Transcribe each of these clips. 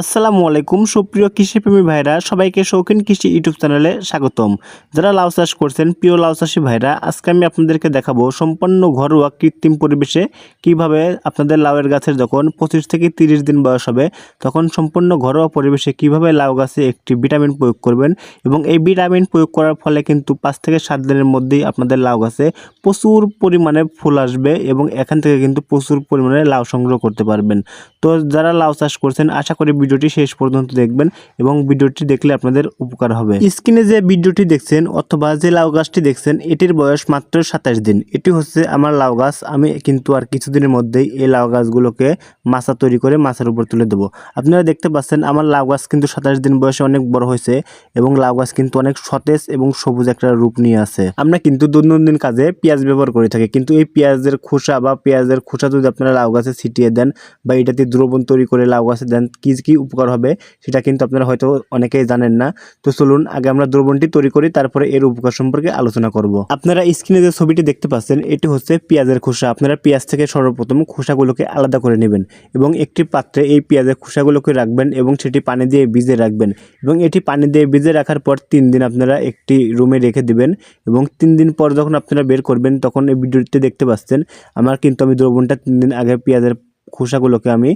আসসালামু আলাইকুম, সুপ্রিয় কৃষিপ্রেমী ভাইরা, সবাইকে শৌখিন কৃষি ইউটিউব চ্যানেলে স্বাগতম। যারা লাউ চাষ করছেন, প্রিয় লাউ চাষি ভাইরা, আজকে আমি আপনাদেরকে দেখাবো সম্পূর্ণ ঘরোয়া কৃত্রিম পরিবেশে কীভাবে আপনাদের লাউয়ের গাছের যখন পঁচিশ থেকে তিরিশ দিন বয়স হবে, তখন সম্পূর্ণ ঘরোয়া পরিবেশে কীভাবে লাউ গাছে একটি ভিটামিন প্রয়োগ করবেন এবং এই ভিটামিন প্রয়োগ করার ফলে কিন্তু পাঁচ থেকে সাত দিনের মধ্যেই আপনাদের লাউ গাছে প্রচুর পরিমাণে ফুল আসবে এবং এখান থেকে কিন্তু প্রচুর পরিমাণে লাউ সংগ্রহ করতে পারবেন। তো যারা লাউ চাষ করছেন, আশা করি ভিডিওটি শেষ পর্যন্ত দেখবেন এবং ভিডিওটি দেখলে আপনাদের উপকার হবে। স্ক্রিনে যে ভিডিওটি দেখছেন অথবা যে লাউ গাছটি দেখছেন, এটির বয়স মাত্র সাতাশ দিন। এটি হচ্ছে আমার লাউ গাছ। আমি কিন্তু আর কিছুদিনের মধ্যেই এই লাউ গাছগুলোকে মাছা তৈরি করে মাছের উপর তুলে দেবো। আপনারা দেখতে পাচ্ছেন আমার লাউ গাছ কিন্তু সাতাশ দিন বয়সে অনেক বড় হয়েছে এবং লাউ গাছ কিন্তু অনেক সতেজ এবং সবুজ একটা রূপ নিয়ে আছে। আমরা কিন্তু দৈনন্দিন কাজে পেঁয়াজ ব্যবহার করে থাকি। কিন্তু এই পেঁয়াজের খোসা বা পেঁয়াজের খোসা যদি আপনারা লাউ গাছে ছিটিয়ে দেন বা এটাতে দ্রবণ তৈরি করে লাউ গাছে দেন, কি কি উপকার হবে, সেটা কিন্তু আপনারা হয়তো অনেকেই জানেন না। তো চলুন, আগে আমরা দ্রবণটি তৈরি করি, তারপরে এর উপকার সম্পর্কে আলোচনা করব। আপনারা স্ক্রিনে যে ছবিটি দেখতে পাচ্ছেন, এটি হচ্ছে পেঁয়াজের খোসা। আপনারা পেঁয়াজ থেকে সর্বপ্রথম খোসাগুলোকে আলাদা করে নেবেন এবং একটি পাত্রে এই পেঁয়াজের খোসাগুলোকে রাখবেন এবং সেটি পানি দিয়ে ভিজে রাখবেন এবং এটি পানি দিয়ে ভিজে রাখার পর তিন দিন আপনারা একটি রুমে রেখে দিবেন এবং তিন দিন পর যখন আপনারা বের করবেন, তখন এই ভিডিওটিতে দেখতে পাচ্ছেন, আমার কিন্তু আমি দ্রবণটা তিন দিন আগে পেঁয়াজের খোসাগুলোকে আমি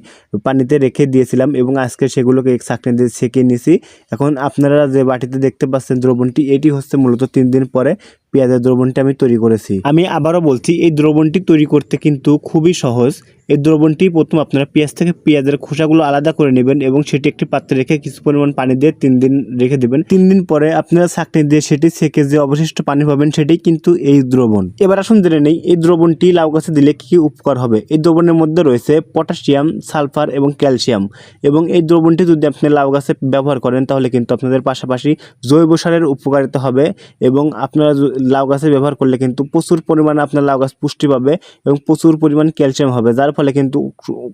পানিতে রেখে দিয়েছিলাম এবং আজকে সেগুলোকে এক চাকনি দিয়ে ছেঁকে নিয়েছি। এখন আপনারা যে বাটিতে দেখতে পাচ্ছেন দ্রবণটি, এটি হচ্ছে মূলত তিন দিন পরে পেঁয়াজের দ্রবণটি আমি তৈরি করেছি। আমি আবারও বলছি, এই দ্রবণটি তৈরি করতে কিন্তু খুবই সহজ। এই দ্রবণটি প্রথম আপনারা পেঁয়াজ থেকে পেঁয়াজের খোসাগুলো আলাদা করে নেবেন এবং সেটি একটি পাত্রে রেখে কিছু পরিমাণ পানি দিয়ে তিন দিন রেখে দেবেন। তিন দিন পরে আপনারা ছাকনি দিয়ে সেটি সেকে যে অবশিষ্ট পানি পাবেন সেটি কিন্তু এই দ্রবণ। এবার আসুন জেনে নেই, এই দ্রবণটি লাউ গাছে দিলে কী কী উপকার হবে? এই দ্রবণের মধ্যে রয়েছে পটাশিয়াম, সালফার এবং ক্যালসিয়াম। এবং এই দ্রবণটি যদি আপনি লাউ গাছে ব্যবহার করেন তাহলে কিন্তু আপনাদের পাশাপাশি জৈব সারের উপকারিতা হবে এবং আপনারা লাউ গাছে ব্যবহার করলে কিন্তু প্রচুর পরিমাণে আপনার লাউ গাছ পুষ্টি পাবে এবং প্রচুর পরিমাণ ক্যালসিয়াম হবে, যার ফলে কিন্তু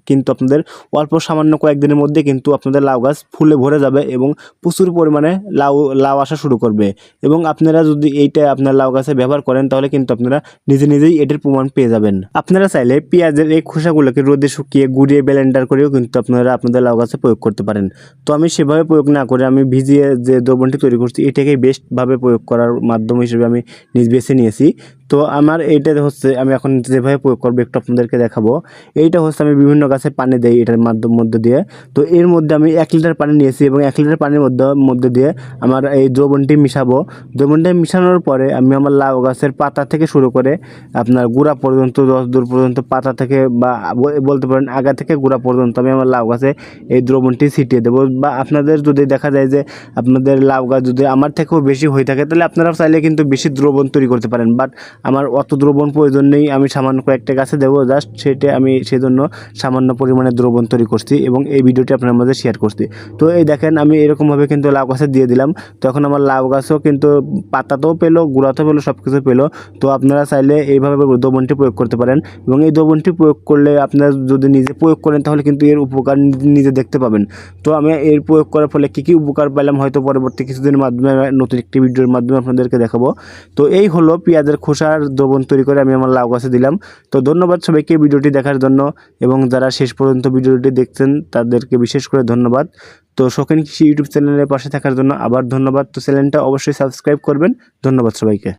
কিন্তু আপনাদের অল্প সামান্য কয়েকদিনের মধ্যে কিন্তু আপনাদের লাউ গাছ ফুলে ভরে যাবে এবং প্রচুর পরিমাণে লাউ লাউ আসা শুরু করবে। এবং আপনারা যদি এইটা আপনার লাউ গাছে ব্যবহার করেন, তাহলে কিন্তু আপনারা নিজে নিজেই এটির প্রমাণ পেয়ে যাবেন। আপনারা চাইলে পেঁয়াজের এই খোসাগুলোকে রোদে শুকিয়ে, গুঁড়িয়ে ব্লেন্ডার করেও কিন্তু আপনারা আপনাদের লাউ গাছে প্রয়োগ করতে পারেন। তো আমি সেভাবে প্রয়োগ না করে আমি ভিজিয়ে যে দ্রবণটি তৈরি করছি, এটাকেই বেস্টভাবে প্রয়োগ করার মাধ্যম হিসেবে আমি নিজ বেছে নিয়েছি। তো আমার এইটা হচ্ছে, আমি এখন যেভাবে প্রয়োগ করব, একটু আপনাদেরকে দেখাবো। এইটা হচ্ছে আমি বিভিন্ন গাছে পানি দেই এটার মাধ্যম মধ্যে দিয়ে। তো এর মধ্যে আমি এক লিটার পানি নিয়েছি এবং এক লিটার পানির মধ্যে মধ্যে দিয়ে আমার এই দ্রবণটি মিশাবো। দ্রবণটি মিশানোর পরে আমি আমার লাউ গাছের পাতা থেকে শুরু করে আপনার গুঁড়া পর্যন্ত দশ দূর পর্যন্ত, পাতা থেকে বা বলতে পারেন আগা থেকে গুঁড়া পর্যন্ত আমি আমার লাউ গাছে এই দ্রবণটি ছিটিয়ে দেবো। বা আপনাদের যদি দেখা যায় যে আপনাদের লাউ গাছ যদি আমার থেকেও বেশি হয়ে থাকে, তাহলে আপনারা চাইলে কিন্তু বেশি দ্রবণ তৈরি করতে পারেন। বাট আমার অত দ্রবণ প্রয়োজন নেই, আমি সামান্য কয়েকটা গাছে দেবো জাস্ট সেটা আমি সেজন্য সামান্য পরিমাণে দ্রবণ তৈরি করছি এবং এই ভিডিওটি আপনার মাঝে শেয়ার করছি। তো এই দেখেন, আমি এরকমভাবে কিন্তু লাউ গাছে দিয়ে দিলাম। তখন আমার লাউ গাছও কিন্তু পাতাতেও পেল, গুঁড়াতেও পেল সব কিছু পেল। তো আপনারা চাইলে এইভাবে দ্রবণটি প্রয়োগ করতে পারেন এবং এই দ্রবণটি প্রয়োগ করলে আপনারা যদি নিজে প্রয়োগ করেন, তাহলে কিন্তু এর উপকার নিজে দেখতে পাবেন। তো আমি এর প্রয়োগ করার ফলে কী কী উপকার পেলাম, হয়তো পরবর্তী কিছুদিনের মাধ্যমে নতুন একটি ভিডিওর মাধ্যমে আপনাদেরকে দেখাবো। তো এই হলো পেঁয়াজের খোসার দ্রবণ তৈরি করে আমি আমার লাউ গাছে দিলাম। তো ধন্যবাদ সবাইকে ভিডিওটি দেখার জন্য এবং যারা শেষ পর্যন্ত ভিডিওটি দেখছেন, তাদেরকে বিশেষ করে ধন্যবাদ। তো শৌখিন কৃষি ইউটিউব চ্যানেলের পাশে থাকার জন্য আবার ধন্যবাদ। তো চ্যানেলটা অবশ্যই সাবস্ক্রাইব করবেন। ধন্যবাদ সবাইকে।